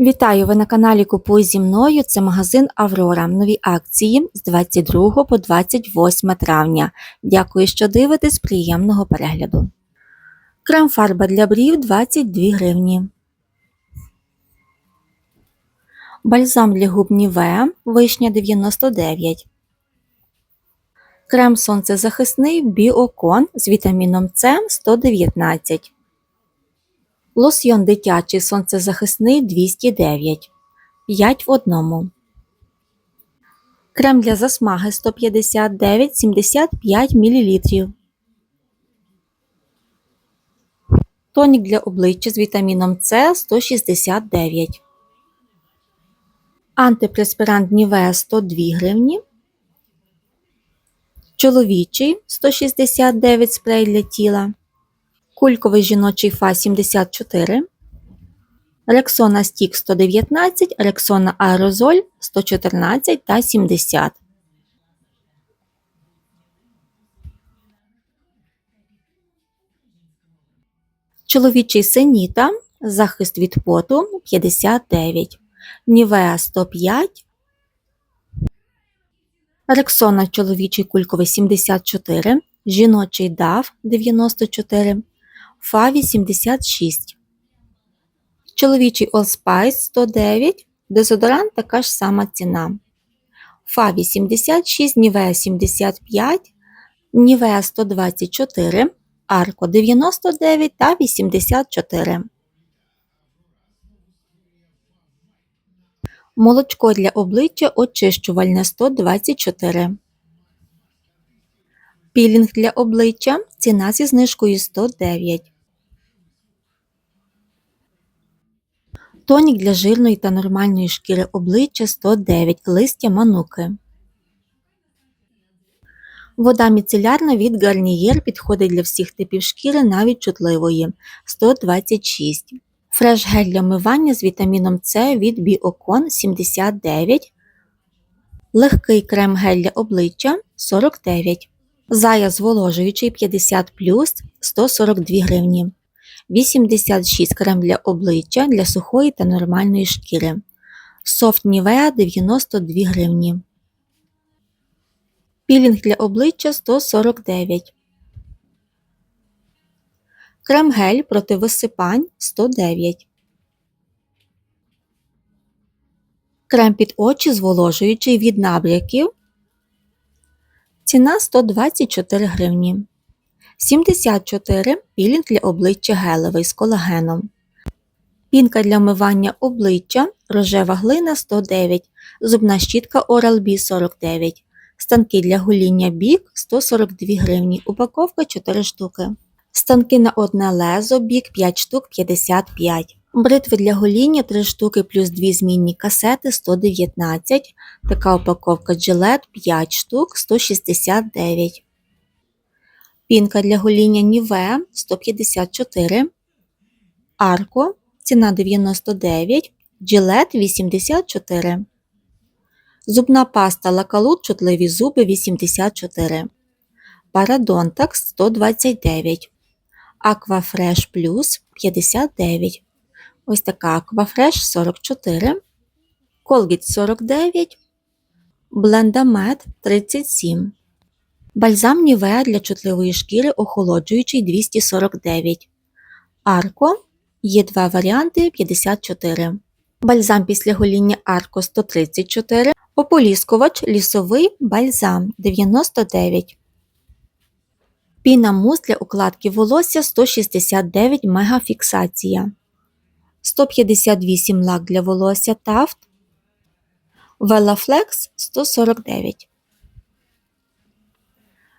Вітаю! Ви на каналі Купуй зі мною. Це магазин Аврора. Нові акції з 22 по 28 травня. Дякую, що дивитесь. Приємного перегляду. Крем фарба для брів 22 гривні. Бальзам для губ Нівеа вишня 99. Крем сонцезахисний Біокон з вітаміном С 119. Лосьйон дитячий сонцезахисний 209. 5 в одному. Крем для засмаги 159 75 мл. Тонік для обличчя з вітаміном С 169. Антипреспірант Нівеа 102 гривні. Чоловічий 169 спрей для тіла. Кульковий жіночий фа 74, Рексона Стік 119, Рексона Аерозоль 114 та 70. Чоловічий Сеніта, захист від поту 59, Нівеа 105, Рексона чоловічий кульковий 74, жіночий DAF 94, Фа 86. Чоловічий Allspice 109. Дезодорант така ж сама ціна. Фа 86, Нівеа 75, Нівеа 124, Арко 99 та 84. Молочко для обличчя очищувальне 124. Пілінг для обличчя ціна зі знижкою 109. Тонік для жирної та нормальної шкіри обличчя 109 листя мануки. Вода міцелярна від Garnier підходить для всіх типів шкіри, навіть чутливої 126. Фреш гель для мивання з вітаміном С від Біокон 79. Легкий крем гель для обличчя 49. Зая зволожуючий 50 142 гривні. 86 крем для обличчя для сухої та нормальної шкіри. Софт Нівеа 92 гривні. Пілінг для обличчя 149. Крем гель проти висипань 109. Крем під очі зволожуючий від набряків Ціна 124 гривні. 74 пілінг для обличчя гелевий з колагеном. Пінка для вмивання обличчя рожева глина 109, зубна щітка Oral-B 49, станки для гоління бік 142 гривні, упаковка 4 штуки. Станки на одне лезо бік 5 штук 55. Бритви для гоління 3 штуки плюс 2 змінні касети 119. Така упаковка джилет 5 штук 169. Пінка для гоління Ніве 154. Арко ціна 99. Джилет 84. Зубна паста лакалут чутливі зуби 84. Парадонтакс 129. Аквафреш плюс 59. Ось така Аквафреш 44, Colgate 49, Блендамет 37. Бальзам Нівеа для чутливої шкіри охолоджуючий 249. Арко є два варіанти 54. Бальзам після гоління Арко 134. Ополіскувач лісовий бальзам 99. Піна мус для укладки волосся 169 мегафіксація. 158 лак для волосся Taft, Велафлекс 149.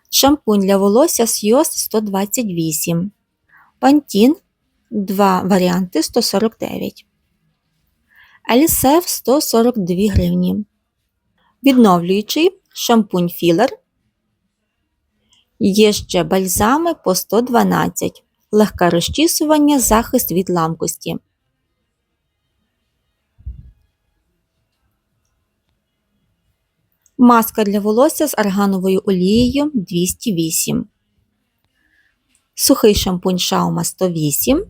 Шампунь для волосся Сйост 128. Пантін 2 варіанти 149. Елісеф 142 гривні. Відновлюючий шампунь філер. Є ще бальзами по 112. Легке розчісування, захист від ламкості. Маска для волосся з аргановою олією 208, сухий шампунь шаума 108,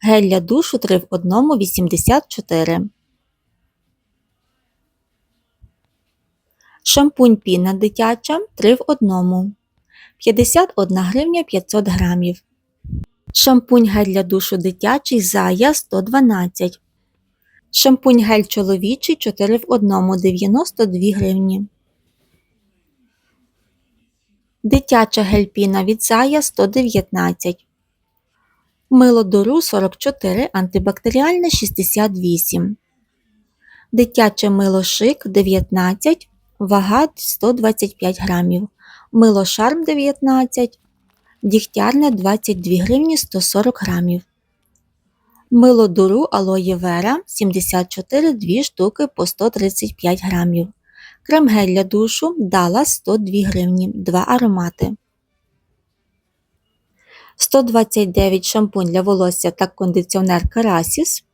гель для душу 3 в 1 84. Шампунь піна дитяча 3 в 1. 51 гривня 500 грамів. Шампунь гель для душу дитячий зая 112. Шампунь гель чоловічий 4 в 1 92 гривні. Дитяча гель-піна від Зая 119. Мило Дору 44, антибактеріальне 68. Дитяче мило Шик 19, вага 125 грамів. Мило Шарм 19, дігтярне 22 гривні 140 грамів. Мило Дуру Алоє Вера 74 2 штуки по 135 грамів. Крем гель для душу Дала 102 гривні 2 аромати. 129 шампунь для волосся та кондиціонер Керасіс.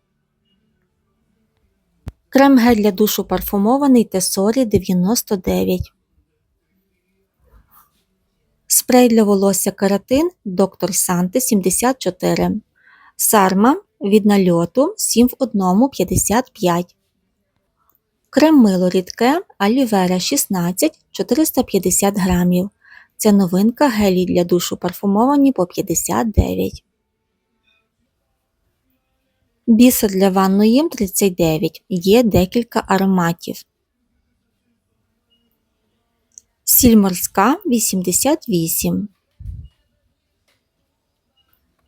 Крем гель для душу парфумований Тесорі 99. Спрей для волосся Каратин Доктор Санте 74. Сарма від нальоту 7 в 1 55. Крем мило рідке Алівера 16 450 грамів. Це новинка гелі для душу парфумовані по 59. Бісер для ванної 39. Є декілька ароматів. Сіль морська 88.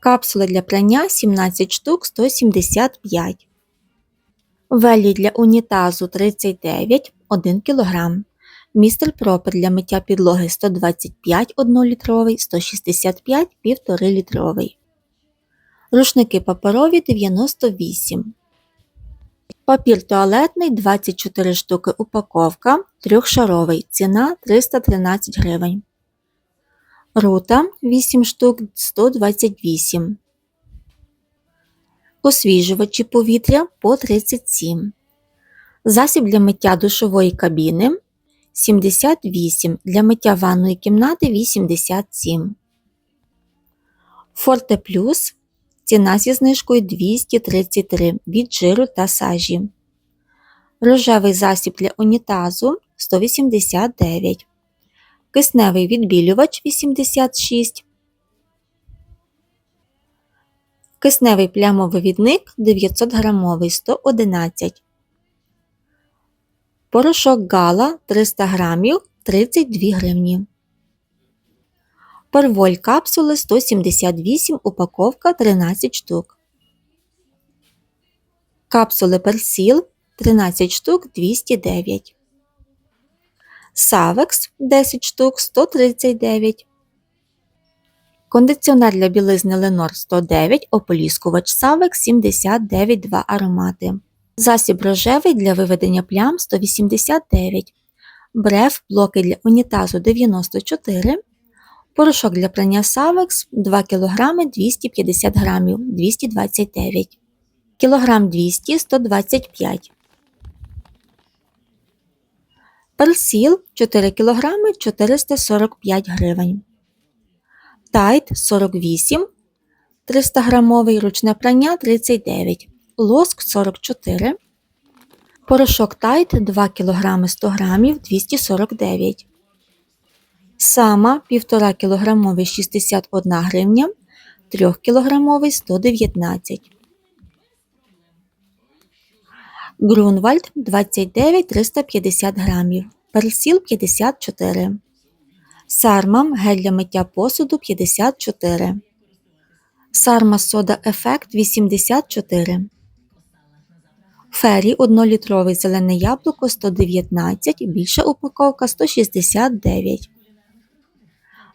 Капсули для прання 17 штук 175. Велі для унітазу 39 1 кг. Містер Пропер для миття підлоги 125 1-літровий, 165 1,5 літровий. Рушники паперові 98. Папір туалетний 24 штуки упаковка, трьохшаровий. Ціна 313 гривень. Рута 8 штук 128. Освіжувачі повітря по 37. Засіб для миття душової кабіни 78. Для миття ванної кімнати 87. Форте Плюс. Ціна зі знижкою 233 від жиру та сажі. Рожевий засіб для унітазу 189. Кисневий відбілювач 86. Кисневий плямовивідник 900 грамовий 111. Порошок гала 300 грамів 32 гривні. Перволь капсули 178, упаковка 13 штук. Капсули персіл 13 штук 209. Савекс 10 штук 139. Кондиціонер для білизни Ленор 109, ополіскувач Савекс 79 2 аромати. Засіб рожевий для виведення плям 189. Бреф блоки для унітазу 94. Порошок для прання Савекс 2 кг 250 г 229 кг 200 125 Персіл 4 кг 445 гривень. Тайт 48 300 грамовий ручне прання 39 Лоск 44 Порошок Тайт 2 кг 100 г 249 Сама 1,5 кг 61 гривня, 3 кг 119. Грунвальд 29 350 грамів. Персіл 54. Сарма гель для миття посуду 54. Сарма сода ефект 84. Фері 1-літровий зелене яблуко 119, більша упаковка 169.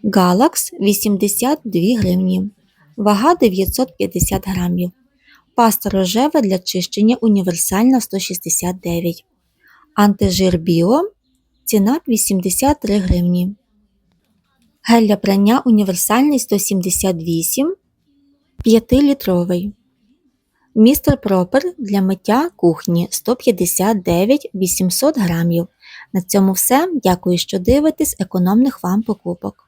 Галакс 82 гривні. Вага 950 грамів. Паста рожева для чищення універсальна 169. Антижир Біо. Ціна 83 гривні. Гель для прання універсальний 178 5-літровий. Містер Пропер для миття кухні 159 800 грамів. На цьому все. Дякую, що дивитесь економних вам покупок.